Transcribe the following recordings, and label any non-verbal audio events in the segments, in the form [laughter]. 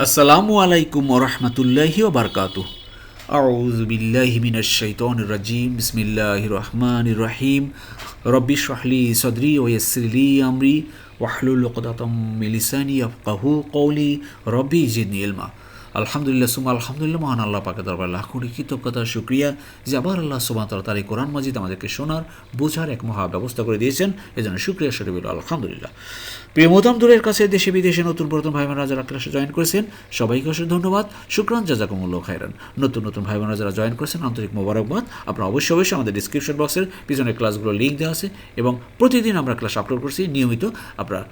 আসসালামু আলাইকুম ওরহমতুল্লাহি ওবরকাতু আউজ বিল্লাহি মিনাশ শাইতানির রাজিম বিসমিল্লাহির রহমানির রহিম রব্বি শহলি সদরি ওয়াসিরলি আমরি ওয়াহলুল উকদাতাম মিন লিসানি ইয়াফকাহু কওলি রব্বি জিদনি ইলমা আলহামদুলিল্লাহ সুমা আলহামদুলিল্লাহ, মহান আল্লাহ পাকে দরবার লাখ কৃতজ্ঞতা শুক্রিয়া। যে আবার আল্লাহ সুবাহ তালা তার এই কোরআন মাজিদ আমাদেরকে শোনার, বোঝার এক মহা ব্যবস্থা করে দিয়েছেন। এজন্য শুক্রিয়া শরীফ আলহামদুলিল্লাহ। প্রিয় মোদাম দূরের কাছে, দেশে, বিদেশে নতুন প্রথম ভাই বোনেরা যারা ক্লাসে জয়েন করেছেন, সবাইকে অসংখ্য ধন্যবাদ। শুক্রান জাজাকুমুল্লাহ খাইরান নতুন নতুন ভাই বোনেরা যারা জয়েন করেছেন, আন্তরিক মোবারকবাদ। আপনারা অবশ্যই অবশ্যই আমাদের ডিসক্রিপশন বক্সের পিছনে ক্লাসগুলো লিঙ্ক দেওয়া আছে এবং প্রতিদিন আমরা ক্লাস আপলোড করছি। নিয়মিত আপনারা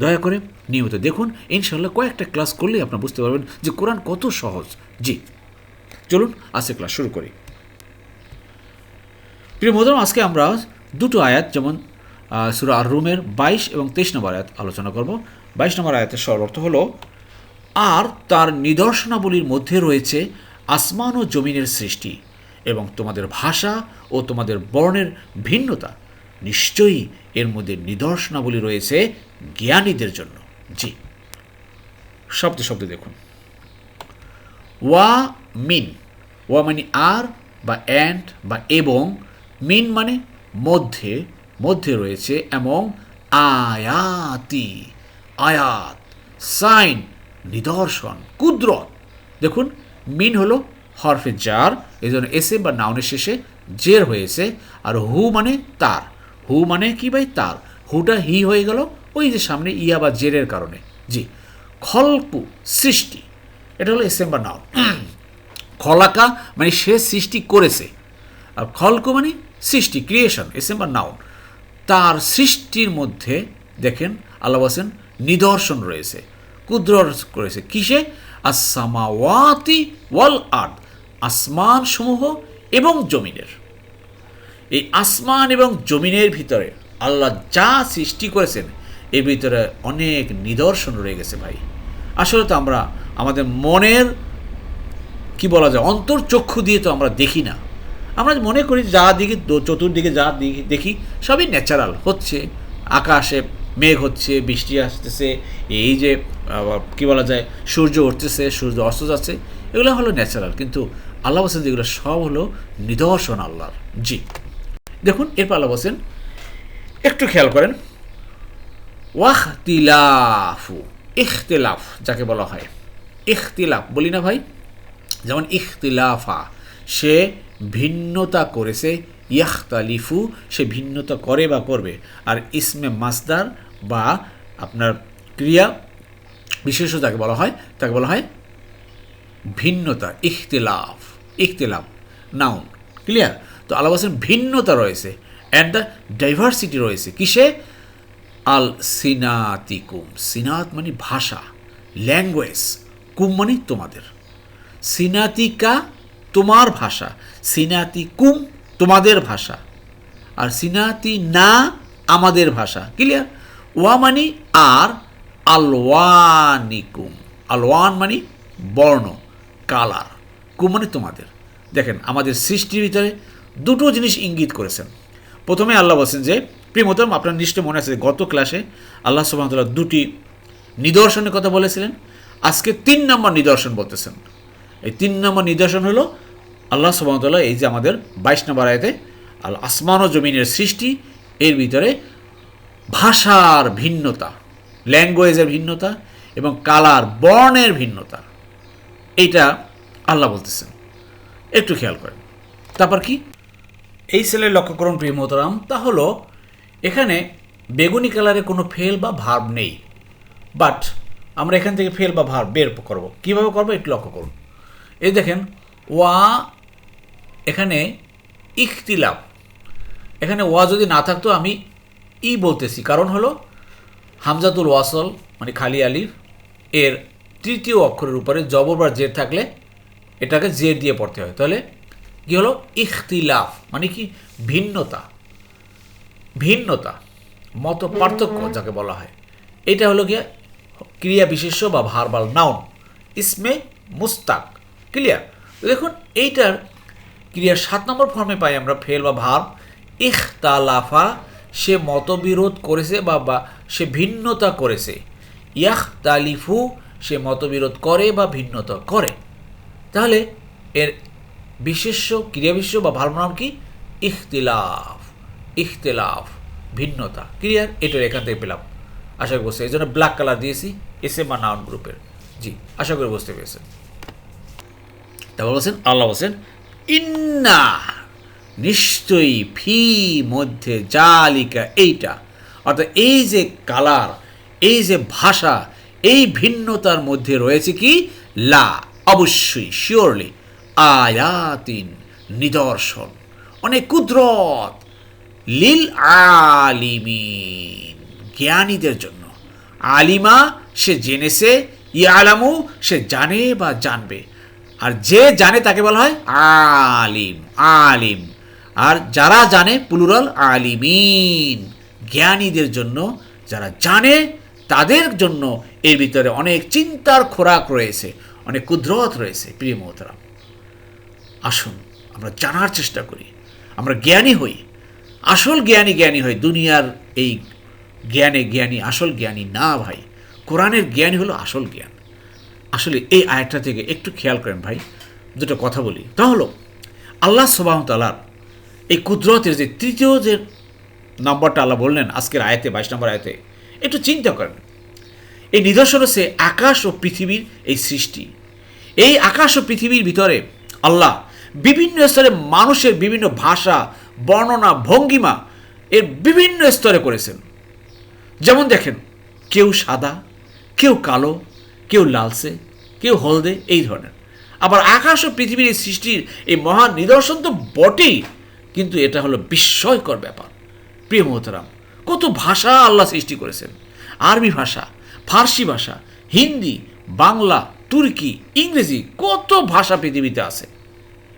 দয়া করে নিয়মিত দেখুন। ইনশাল্লাহ কয়েকটা ক্লাস করলেই আপনারা বুঝতে পারবেন যে কোরআন কত সহজ। জি। চলুন আজকে ক্লাস শুরু করি। প্রিয় মোদরম আজকে আমরা দুটো আয়াত, যেমন সুরা আর রুমের বাইশ এবং তেইশ নম্বর আয়াত আলোচনা করব। বাইশ নম্বর আয়াতের সর অর্থ হলো, আর তার নিদর্শনাবলীর মধ্যে রয়েছে আসমান ও জমিনের সৃষ্টি এবং তোমাদের ভাষা ও তোমাদের বর্ণের ভিন্নতা। নিশ্চয়ই এর মধ্যে নিদর্শনাবলী রয়েছে জ্ঞানীদের জন্য। জি। শব্দে শব্দে দেখুন। ওয়া মিন। ওয়া মানে আর বা অ্যান্ড বা এবং। মিন মানে মধ্যে। মধ্যে রয়েছে এবং আয়াতি। আয়াত, সাইন, নিদর্শন, কুদরত। দেখুন, মিন হলো হরফে জার এই জন্য এসে বা নাউনের শেষে জের হয়েছে, আর হু মানে তার। হু মানে কি ভাই? তার হুটা হি হয়ে গেল ওই যে সামনে ইয়া বা জেরের কারণে। জি। খলকু সৃষ্টি। এটা হলো এসএম নাও [clears throat] খলাকা মানে সে সৃষ্টি করেছে। আর খলকু মানে সৃষ্টি ক্রিয়েশন এসএম বা নাউন। তার সৃষ্টির মধ্যে দেখেন, আল্লাহ বলছেন, নিদর্শন রয়েছে। কুদ্র করেছে কিসে? আসামাওয়াতি ওয়াল আর্থ আসমান সমূহ এবং জমিনের। এই আসমান এবং জমিনের ভিতরে আল্লাহ যা সৃষ্টি করেছেন, এর ভিতরে অনেক নিদর্শন রয়ে গেছে ভাই। আসলে তো আমরা আমাদের মনের, কি বলা যায় অন্তর্চক্ষু দিয়ে তো আমরা দেখি না। আমরা মনে করি যা দিকে চতুর্দিকে যা দেখি সবই ন্যাচারাল হচ্ছে, আকাশে মেঘ হচ্ছে, বৃষ্টি আসতেছে, এই যে কি বলা যায়, সূর্য উঠতেছে, সূর্য অস্ত যাচ্ছে, এগুলো হলো ন্যাচারাল কিন্তু আল্লাহ বসেন যেগুলো সব হলো নিদর্শন আল্লাহর। জি। দেখুন, এরপর আল্লাহ বসেন একটু খেয়াল করেন। ওয়াহতিলাফু ইখতিলাফ যাকে বলা হয়। ইখতিলাফ, বলি না ভাই? যেমন ইখতিলাফা, সে ভিন্নতা করেছে, ইয়াখতালিফু, সে ভিন্নতা করে বা করবে। আর ইসমে মাসদার বা আপনার ক্রিয়া বিশেষ যাকে বলা হয়, তাকে বলা হয় ভিন্নতা, ইখতিলাফ ইখতিলাফ। Noun, clear? তো আল্লাহ ভিন্নতা রয়েছে অ্যান্ড দ্য ডাইভার্সিটি রয়েছে। কিসে? আল সিনাতিকুম সিনাত মানে ভাষা ল্যাঙ্গুয়েজ কুম মানে তোমাদের। সিনাতিকা তোমার ভাষা সিনাতি কুম তোমাদের ভাষা, আর সিনাতি না আমাদের ভাষা। ক্লিয়ার ওয়া মানি আর, আলওয়ানিকুম। আলওয়ান মানে বর্ণ কালার কুম মানে তোমাদের। দেখেন, আমাদের সৃষ্টির ভিতরে দুটো জিনিস ইঙ্গিত করেছেন। প্রথমে আল্লাহ বলছেন যে প্রিমতম আপনার নিশ্চয় মনে আছে গত ক্লাসে আল্লাহ সুবাহতাল্লাহ দুটি নিদর্শনের কথা বলেছিলেন। আজকে তিন নম্বর নিদর্শন বলতেছেন। এই তিন নম্বর নিদর্শন হলো আল্লাহ সুবাহতাল্লাহ এই যে আমাদের বাইশ নম্বর আয়তে আল আসমান ও জমিনের সৃষ্টি, এর ভিতরে ভাষার ভিন্নতা, ল্যাঙ্গুয়েজের ভিন্নতা এবং কালার, বর্ণের ভিন্নতা। এইটা আল্লাহ বলতেছেন। একটু খেয়াল করেন। তারপর কি? এই সেলের লক্ষ্য করুন প্রিয় মোহতারাম তা হলো এখানে বেগুনি কালারে কোনো ফেল বা ভার্ব নেই। বাট আমরা এখান থেকে ফেল বা ভার্ব বের করব। কীভাবে করব একটু লক্ষ্য করুন। এই দেখেন, ওয়া এখানে ইখতিলাফ। এখানে ওয়া যদি না থাকতো আমি ই বলতেছি। কারণ হলো হামজাতুল ওয়াসল মানে খালি আলির এর তৃতীয় অক্ষরের উপরে জবর বা জের থাকলে এটাকে জের দিয়ে পড়তে হয়। তাহলে কী হলো? ইখতিলাফ মানে কি? ভিন্নতা। ভিন্নতা, মত পার্থক্য যাকে বলা হয়। এটা হলো গিয়ে ক্রিয়া বিশেষ্য বা ভারবাল নাউন ইসমে মুস্তাক ক্লিয়ার দেখুন, এইটার ক্রিয়ার সাত নম্বর ফর্মে পাই আমরা, ফেল বা ভার ইখতালাফা, সে মতবিরোধ করেছে বা বা সে ভিন্নতা করেছে। ইয়াহ তালিফু সে মতবিরোধ করে বা ভিন্নতা করে। তাহলে এর বিশেষ্য ক্রিয়াবিশ্ব বা ভালো নাম কি? ইখতিলাফ। ইখতিলাফ, ভিন্নতা। ক্রিয়ার এটার এখান থেকে পেলাম। আশা করি বুঝতে এই জন্য ব্ল্যাক কালার দিয়েছি এস এম বা নাউন গ্রুপের জি, আশা করি বুঝতে পেরেছেন। তারপর বলছেন, আল্লাহ বলছেন, ইন্না নিশ্চয়ই ফি মধ্যে জালিকা এইটা। অর্থাৎ এই যে কালার এই যে ভাষা, এই ভিন্নতার মধ্যে রয়েছে কি? লা, অবশ্যই শিওরলি আয়াতিন, নিদর্শন। অনেক কুদরত। লিল আলিমিন, জ্ঞানীদের জন্য। আলিমা, সে জেনেছে, ইয়ালামু, সে জানে বা জানবে। আর যে জানে তাকে বলা হয় আলিম আলিম। আর যারা জানে, প্লুরাল আলিমিন, জ্ঞানীদের জন্য, যারা জানে, তাদের জন্য এর ভিতরে অনেক চিন্তার খোরাক রয়েছে, অনেক কুদরত রয়েছে, প্রিয় মোহতারাম। আসুন, আমরা জানার চেষ্টা করি। আমরা জ্ঞানী হই। আসল জ্ঞানী জ্ঞানী হই। দুনিয়ার এই জ্ঞানে জ্ঞানী, আসল জ্ঞানী না ভাই। কোরআনের জ্ঞানী হলো আসল জ্ঞান। আসলে এই আয়টা থেকে একটু খেয়াল করেন ভাই, দুটো কথা বলি। তা হলো, আল্লাহ তালার এই কুদরতের যে তৃতীয় যে নম্বরটা আল্লাহ বললেন আজকের আয়তে, বাইশ নম্বর আয়তে, একটু চিন্তা করেন। এই নিদর্শন হচ্ছে আকাশ ও পৃথিবীর এই সৃষ্টি। এই আকাশ ও পৃথিবীর ভিতরে আল্লাহ বিভিন্ন স্তরে মানুষের বিভিন্ন ভাষা, বর্ণনা, ভঙ্গিমা এর বিভিন্ন স্তরে করেছেন। যেমন দেখেন, কেউ সাদা, কেউ কালো, কেউ লালসে কেউ হলদে, এই ধরনের। আবার আকাশ ও পৃথিবীর এই সৃষ্টির এই মহান নিদর্শন তো বটেই, কিন্তু এটা হলো বিস্ময়কর ব্যাপার। প্রিয় মোহতারাম, কত ভাষা আল্লাহ সৃষ্টি করেছেন। আরবি ভাষা, ফার্সি ভাষা, হিন্দি, বাংলা, তুর্কি, ইংরেজি, কত ভাষা পৃথিবীতে আছে।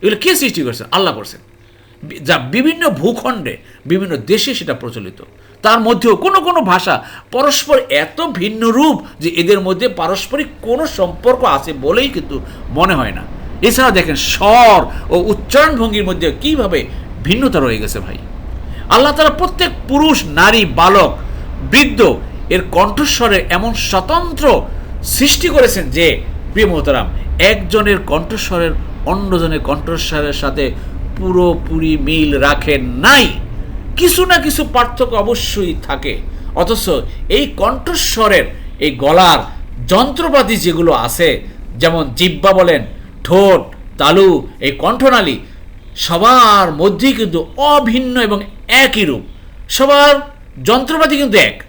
এগুলো কে সৃষ্টি করেছেন আল্লাহ করছেন। যা বিভিন্ন ভূখণ্ডে, বিভিন্ন দেশে সেটা প্রচলিত। তার মধ্যেও কোনো কোনো ভাষা পরস্পর এত ভিন্ন রূপ যে এদের মধ্যে পারস্পরিক কোনো সম্পর্ক আছে বলেই কিন্তু মনে হয় না। এছাড়া দেখেন, স্বর ও উচ্চারণ ভঙ্গির মধ্যে কীভাবে ভিন্নতা রয়ে গেছে ভাই। আল্লাহ তারা প্রত্যেক পুরুষ, নারী, বালক, বৃদ্ধ এর কণ্ঠস্বরে এমন স্বতন্ত্র সৃষ্টি করেছেন যে, প্রিয় মোহতারাম, একজনের কণ্ঠস্বরের অন্যজনের কণ্ঠস্বরের সাথে পুরোপুরি মিল রাখেন নাই। কিছু না কিছু পার্থক্য অবশ্যই থাকে। অথচ এই কণ্ঠস্বরের, এই গলার যন্ত্রপাতি যেগুলো আছে, যেমন জিব্বা বলেন, ঠোঁট, তালু, এই কণ্ঠনালী, সবার মধ্যেই কিন্তু অভিন্ন এবং একই রূপ। সবার যন্ত্রপাতি কিন্তু এক।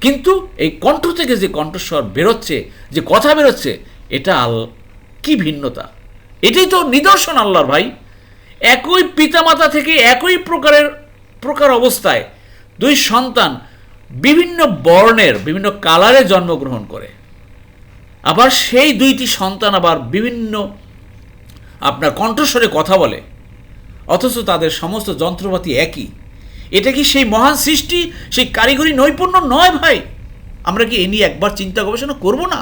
কিন্তু এই কণ্ঠ থেকে যে কণ্ঠস্বর বেরোচ্ছে, যে কথা বেরোচ্ছে, এটা কি ভিন্নতা? এটাই তো নিদর্শন আল্লাহর ভাই। একই পিতামাতা থেকে একই প্রকারের, প্রকার অবস্থায় দুই সন্তান বিভিন্ন বর্ণের, বিভিন্ন কালারে জন্মগ্রহণ করে। আবার সেই দুইটি সন্তান আবার বিভিন্ন আপনার কণ্ঠস্বরে কথা বলে। অথচ তাদের সমস্ত যন্ত্রপাতি একই। এটা কি সেই মহান সৃষ্টি, সেই কারিগরি নৈপুণ্য নয় ভাই? আমরা কি এ নিয়ে একবার চিন্তা গবেষণা করব না?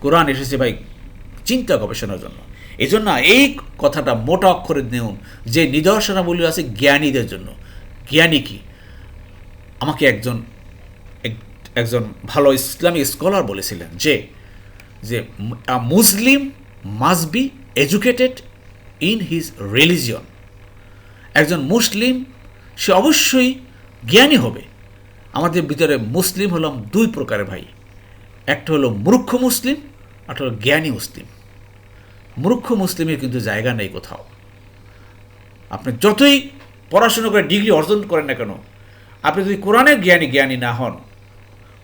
কোরআন এসেছে ভাই, চিন্তা গবেষণার জন্য। এই জন্য এই কথাটা মোটা অক্ষরে নেউন, যে নিদর্শনাবলী আছে জ্ঞানীদের জন্য। জ্ঞানী কি? আমাকে একজন, এক- একজন ভালো ইসলামিক স্কলার বলেছিলেন যে যে Muslim must be educated in his religion একজন মুসলিম, সে অবশ্যই জ্ঞানী হবে। আমাদের ভিতরে মুসলিম হলাম দুই প্রকারের ভাই। একটা হলো মূর্খ মুসলিম একটা হলো জ্ঞানী মুসলিম। মূর্খ মুসলিমের কিন্তু জায়গা নেই কোথাও। আপনি যতই পড়াশোনা করে ডিগ্রি অর্জন করেন না কেন, আপনি যদি কোরআনের জ্ঞানী জ্ঞানী না হন,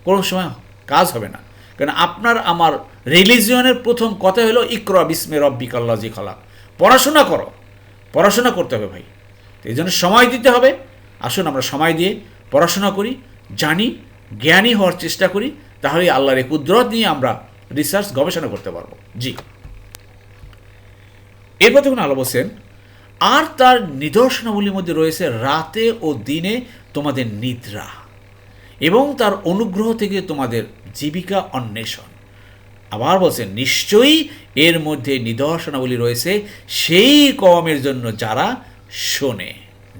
কোনো সময় কাজ হবে না। কারণ আপনার, আমার রিলিজিয়নের প্রথম কথা হলো, ইকরা বিস্মে রব্বিক আল্লাজি খলা পড়াশোনা করো, পড়াশোনা করতে হবে ভাই। এই জন্য সময় দিতে হবে। আসুন আমরা সময় দিয়ে পড়াশোনা করি, জানি, জ্ঞানী হওয়ার চেষ্টা করি তাহলে আল্লাহর এই কুদরত নিয়ে আমরা রিসার্চ গবেষণা করতে পারব। জি। এরপর দেখুন আলো বলছেন আর তার নিদর্শনাবলীর মধ্যে রয়েছে রাতে ও দিনে তোমাদের নিদ্রা এবং তার অনুগ্রহ থেকে তোমাদের জীবিকা অন্বেষণ। আবার বলছেন, নিশ্চয়ই এর মধ্যে নিদর্শনাবলী রয়েছে সেই কমের জন্য যারা শোনে।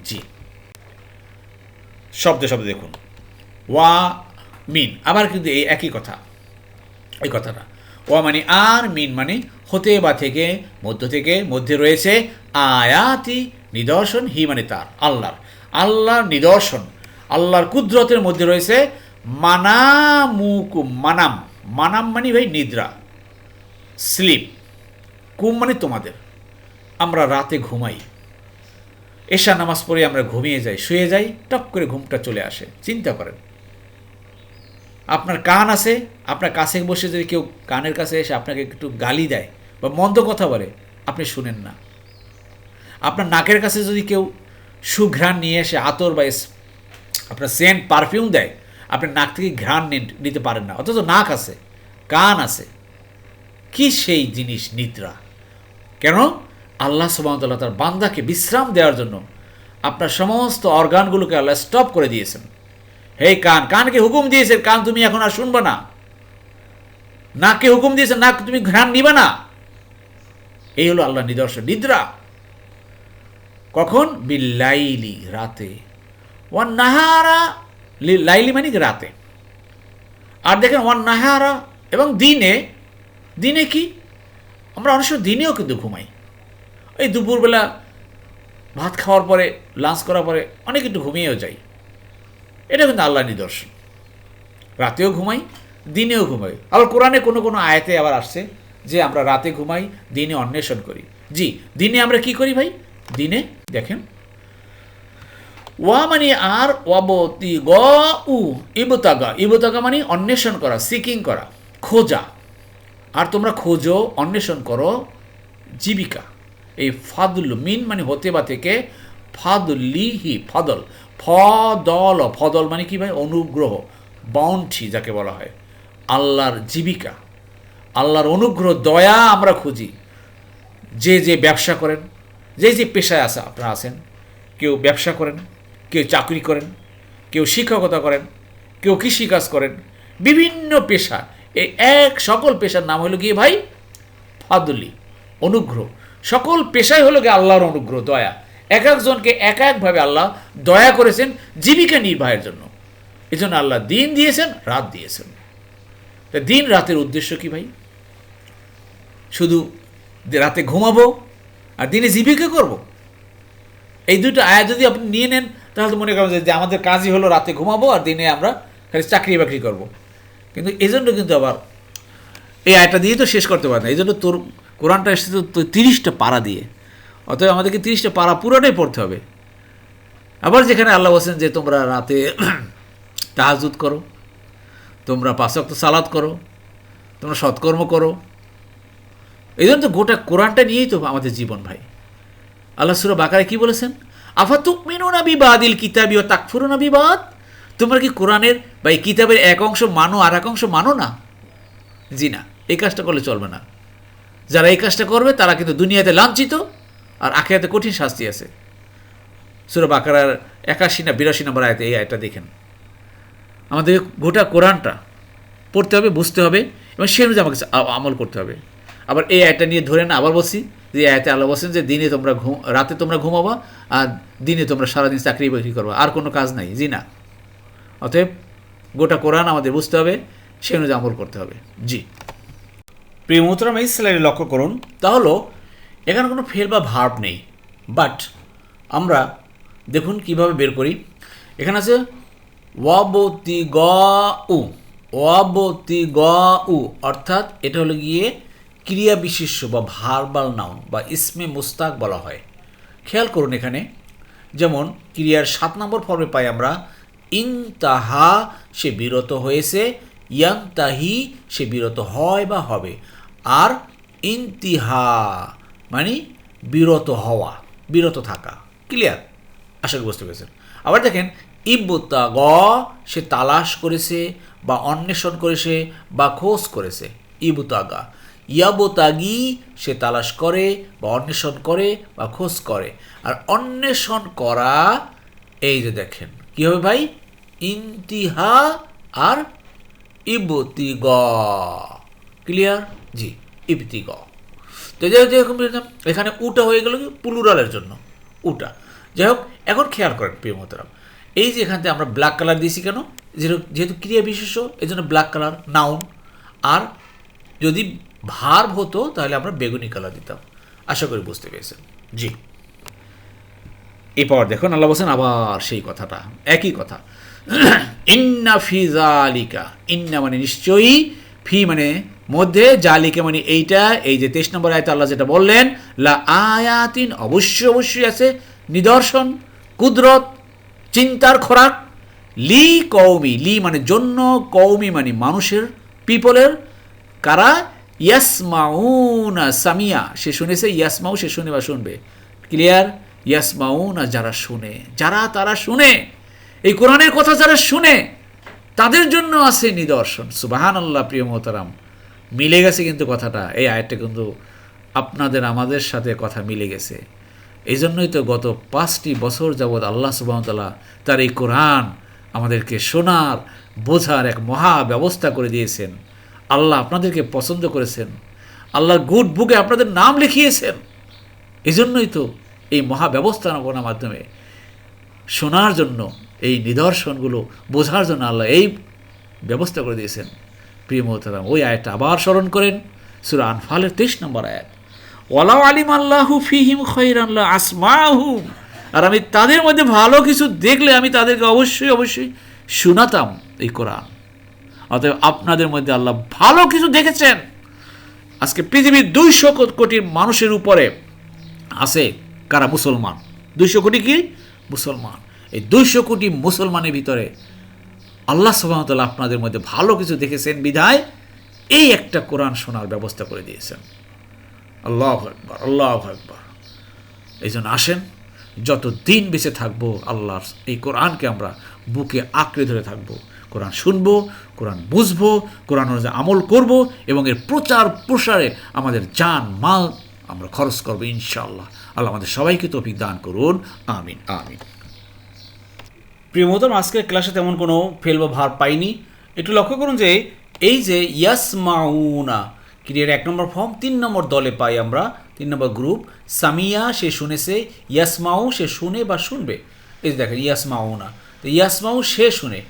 জি। শব্দে শব্দে দেখুন। ওয়া মিন। আবার কিন্তু এই একই কথা। এই কথাটা। ও মানে আর, মিন মানে হতে বা থেকে, মধ্য থেকে, মধ্যে রয়েছে আয়াতি নিদর্শন, হি মানে তার, আল্লাহর। আল্লাহর নিদর্শন, আল্লাহর কুদরতের মধ্যে রয়েছে মানামুকুম, মানাম। মানাম মানে ভাই নিদ্রা, স্লিপ। কুম মানে তোমাদের। আমরা রাতে ঘুমাই। এশা নামাজ পড়ে আমরা ঘুমিয়ে যাই, শুয়ে যাই, টপ করে ঘুমটা চলে আসে। চিন্তা করেন। আপনার কান আছে, আপনার কাছে বসে যদি কেউ কানের কাছে এসে আপনাকে একটু গালি দেয় বা মন্দ কথা বলে, আপনি শুনেন না। আপনার নাকের কাছে যদি কেউ সুঘ্রাণ নিয়ে এসে আতর বা আপনার সেন্ট পারফিউম দেয় আপনার নাক থেকে ঘ্রাণ নিতে পারেন না। অথচ নাক আছে, কান আছে। কি সেই জিনিস নিদ্রা? কেন? আল্লাহ সুবাহতাল্লাহ তার বান্দাকে বিশ্রাম দেওয়ার জন্য আপনার সমস্ত অর্গানগুলোকে আল্লাহ স্টপ করে দিয়েছেন। হে কান, কানকে হুকুম দিয়েছে কান তুমি এখন আর শুনবে না। নাককে হুকুম দিয়েছে নাক তুমি ঘ্রাণ নিবে না। এই হলো আল্লাহ নিদর্শন। নিদ্রা। কখন? বিল্লাইলি, রাতে। ওয়ান নাহারা লাইলি মানে রাতে। আর দেখেন ওয়ান নাহারা এবং দিনে দিনে কি? আমরা অনেক সময় দিনেও কিন্তু ঘুমাই। এই দুপুরবেলা ভাত খাওয়ার পরে লাঞ্চ করার পরে অনেক একটু ঘুমিয়েও যাই। এটা কিন্তু আল্লাহ নিদর্শন। রাতেও ঘুমাই, দিনেও ঘুমাই। আবার কোরআনে কোনো কোনো আয়াতে আবার আসছে। যে আমরা রাতে ঘুমাই, দিনে অন্বেষণ করি। জি, দিনে আমরা কি করি ভাই? দিনে, দেখেন। ওয়া মানে আর ওয়াবতি গ উ ইবতাগা। ইবতাগা মানে অন্বেষণ করা, সিকিং করা, খোঁজা। আর তোমরা খোঁজো, অন্বেষণ করো, জীবিকা। এই ফাদুল, মিন মানে হতে বা থেকে, ফাদুলিহি, ফদল। ফদল ফদল মানে কি ভাই? অনুগ্রহ বাউন্টি যাকে বলা হয়। আল্লাহর জীবিকা। আল্লাহর অনুগ্রহ, দয়া আমরা খুঁজি। যে যে ব্যবসা করেন, যে যে পেশায় আসা আপনারা আছেন, কেউ ব্যবসা করেন, কেউ চাকরি করেন, কেউ শিক্ষকতা করেন, কেউ কৃষিকাজ করেন, বিভিন্ন পেশা। এই এক সকল পেশার নাম হলো গিয়ে ভাই ফাদুলি, অনুগ্রহ। সকল পেশাই হলো গিয়ে আল্লাহর অনুগ্রহ, দয়া। এক একজনকে এক একভাবে আল্লাহ দয়া করেছেন জীবিকা নির্বাহের জন্য। এই জন্য আল্লাহ দিন দিয়েছেন, রাত দিয়েছেন। তা দিন রাতের উদ্দেশ্য কি ভাই? শুধু রাতে ঘুমাবো আর দিনে জীবিকা করব। এই দুটো আয়া যদি আপনি নিয়ে নেন, তাহলে তো মনে করেন যে আমাদের কাজই হলো রাতে ঘুমাবো আর দিনে আমরা খালি চাকরি বাকরি করব। কিন্তু এই জন্য কিন্তু আবার এই আয়টা দিয়ে তো শেষ করতে পারে না। এই জন্য তোর কোরআনটা এসেছে তো তিরিশটা পাড়া দিয়ে। অতএব আমাদেরকে তিরিশটা পাড়া পুরোটাই পড়তে হবে। আবার যেখানে আল্লাহ বলছেন যে, তোমরা রাতে [clears throat] তাহাজুদ করো, তোমরা পাঁচক্ত সালাদ করো, তোমরা সৎকর্ম করো এই জন্য তো গোটা কোরআনটা নিয়েই তো আমাদের জীবন ভাই। আল্লাহ সুরা বাকারে কি বলেছেন? আফা তুকমিনু না বিবাদ ইল কিতাবি ও তাকফুরু না বিবাদ? তোমরা কি কোরআনের বা এই কিতাবের এক অংশ মানো আর এক অংশ মানো না? জি না, এই কাজটা করলে চলবে না। যারা এই কাজটা করবে, তারা কিন্তু দুনিয়াতে লাঞ্ছিত আর আখেরাতে কঠিন শাস্তি আছে। সুরা বাকারার একাশি না বিরাশি নম্বর আয়তে এই আয়টা দেখেন। আমাদের গোটা কোরআনটা পড়তে হবে, বুঝতে হবে এবং সে অনুযায়ী আমাকে আমল করতে হবে। আবার এই আয়টা নিয়ে ধরে না, আবার বলছি যে আয়তে আল্লাহ বলছেন যে দিনে তোমরা ঘুম, রাতে তোমরা ঘুমাবা আর দিনে তোমরা সারাদিন চাকরি বাকরি করবা। আর কোনো কাজ নাই জি না অতএব গোটা কোরআন আমাদের বুঝতে হবে সে অনুযায়ী আমল করতে হবে। জি। প্রিয় মোহতরাম, এই স্যালারি লক্ষ্য করুন তা হলো এখানে কোনো ফেল বা ভার্ব নেই। বাট আমরা দেখুন কীভাবে বের করি। এখানে আছে ওয়াবতি গ উ ওয়াবতি গ উ অর্থাৎ এটা হলো গিয়ে ক্রিয়া বিশেষ্য বা ভার্বাল নাউন বা ইসমে মুস্তাক বলা হয়। খেয়াল করুন এখানে, যেমন ক্রিয়ার সাত নম্বর ফর্মে পাই আমরা ইনতাহা সে বিরত হয়েছে, ইয়াং তাহি সে বিরত হয় বা হবে, আর ইন্তিহা মানে বিরত হওয়া, বিরত থাকা। ক্লিয়ার? আশা করি বুঝতে পেরেছেন। আবার দেখেন ইব্বতা গ সে তালাশ করেছে বা অন্বেষণ করেছে বা খোঁজ করেছে ইবুতাগা ইয়াবতাগি, সে তালাশ করে বা অন্বেষণ করে বা খোঁজ করে। আর অন্বেষণ করা, এই যে দেখেন, কি হবে ভাই? ইন্তিহা আর ইবতিগ। ক্লিয়ার জি, ইবতিগ। তো যাই হোক যেরকম এখানে উটা হয়ে গেল কি? পুলুরালের জন্য, উটা। যাই হোক, এখন খেয়াল করেন, প্রিয় এই যে এখান আমরা ব্ল্যাক কালার দিয়েছি কেন? যেহেতু ক্রিয়া বিশেষ্য এই জন্য ব্ল্যাক কালার নাউন আর যদি ভার্ব হতো, তাহলে আমরা বেগুনি কালার দিতাম। আশা করি বুঝতে পেরেছেন। জি। এরপর দেখুন, আল্লাহ বলছেন, আবার সেই কথাটা। একই কথা। ইন্না ফি জালিকা ইন্না মানে নিশ্চয়ই ফি মানে মধ্যে জালিকা মানে এইটা, এই যে তেইশ নম্বর আয়তে আল্লাহ যেটা বললেন, লা আয়াতিন, অবশ্যই অবশ্যই আছে নিদর্শন, কুদরত, চিন্তার খোরাক। লি কৌমি লি মানে জন্য কৌমি মানে মানুষের, পিপলের। কারা? ইয়াসমাউনা সামিয়া। সে শুনেছে, ইয়াসমাউ সে শুনে বা শুনবে। ক্লিয়ার ইয়াসমাউনা যারা শুনে, যারা তারা শুনে। এই কোরআনের কথা যারা শুনে, তাদের জন্য আছে নিদর্শন। সুবাহান আল্লাহ প্রিয় মোহতারাম। মিলে গেছে কিন্তু কথাটা। এই আয়টা কিন্তু আপনাদের, আমাদের সাথে কথা মিলে গেছে। এই জন্যই তো গত পাঁচটি বছর যাবৎ আল্লাহ সুবাহতাল্লাহ তার এই কোরআন আমাদেরকে শোনার, বোঝার এক মহা ব্যবস্থা করে দিয়েছেন। আল্লাহ আপনাদেরকে পছন্দ করেছেন। আল্লাহর গুড বুকে আপনাদের নাম লিখিয়েছেন। এই জন্যই তো এই মহা ব্যবস্থাপনার মাধ্যমে শোনার জন্য, এই নিদর্শনগুলো বোঝার জন্য আল্লাহ এই ব্যবস্থা করে দিয়েছেন। প্রিয় মোহতারাম, ওই আয়টা আবার স্মরণ করেন, সুরা আনফালের তেইশ নম্বর আয়াত। ওয়ালাউ আলিম আল্লাহু ফিহিম খৈরান্লাহ আসমাহুম। আর আমি তাদের মধ্যে ভালো কিছু দেখলে আমি তাদেরকে অবশ্যই অবশ্যই শোনাতাম এই কোরআন। অতএব আপনাদের মধ্যে আল্লাহ ভালো কিছু দেখেছেন। আজকে পৃথিবীর দুইশো কোটির মানুষের উপরে আছে কারা? মুসলমান। দুইশো কোটি কি? মুসলমান। এই দুইশো কোটি মুসলমানের ভিতরে আল্লাহ সুবাহতাল্লাহ আপনাদের মধ্যে ভালো কিছু দেখেছেন, বিধায় এই একটা কোরআন শোনার ব্যবস্থা করে দিয়েছেন। আল্লাহ একবার আল্লাহ একবার এই জন্য আসেন যত দিন বেঁচে থাকব, আল্লাহর এই কোরআনকে আমরা বুকে আঁকড়ে ধরে থাকব। কোরআন শুনব, কোরআন বুঝব কোরআন অনুযায়ী আমল করব এবং এর প্রচার প্রসারে আমাদের জান, মাল আমরা খরচ করব ইনশাআল্লাহ। আল্লাহ আমাদের সবাইকে তৌফিক দান করুন। আমিন আমিন। প্রিয় মতন আজকের ক্লাসে তেমন কোনো ফেল বা ভার পাইনি। একটু লক্ষ্য করুন যে, এই যে ইয়াসমাউনা ক্রিয়ার এক নম্বর ফর্ম, তিন নম্বর দলে পাই আমরা, তিন নম্বর গ্রুপ। সামিয়া, সে শুনেছে, ইয়াসমাউ, সে শুনে বা শুনবে। এই দেখেন, ইয়াসমাউনা। তো ইয়াসমাউ, সে শুনে।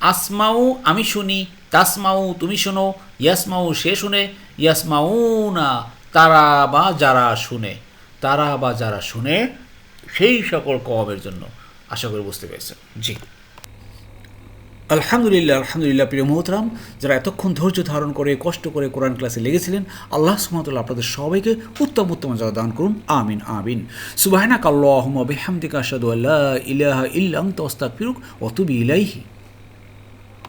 আসমাউ, আমি শুনি। তাসমাউ, তুমি শোনো। ইয়াসমাউ, সে শুনে। ইয়াসমাউনা, তারা বা যারা শুনে। তারা বা যারা শুনে, সেই সকল কমের জন্য। আশা করি বুঝতে পেরেছেন। জি। আলহামদুলিল্লাহ আলহামদুলিল্লাহ, প্রিয় মোহতরাম, যারা এতক্ষণ ধৈর্য ধারণ করে, কষ্ট করে কোরআন ক্লাসে লেগেছিলেন, আল্লাহ সুমতুল্লাহ আপনাদের সবাইকে উত্তম উত্তম যারা দান করুন, আমিন আমিন। সুবাহনা কাল্লাহম বেহামদিকা আসাদু আল্লাহ ইলাহা ইল্লাং তস্তাক ফিরুক অতুবি ইলাইহি।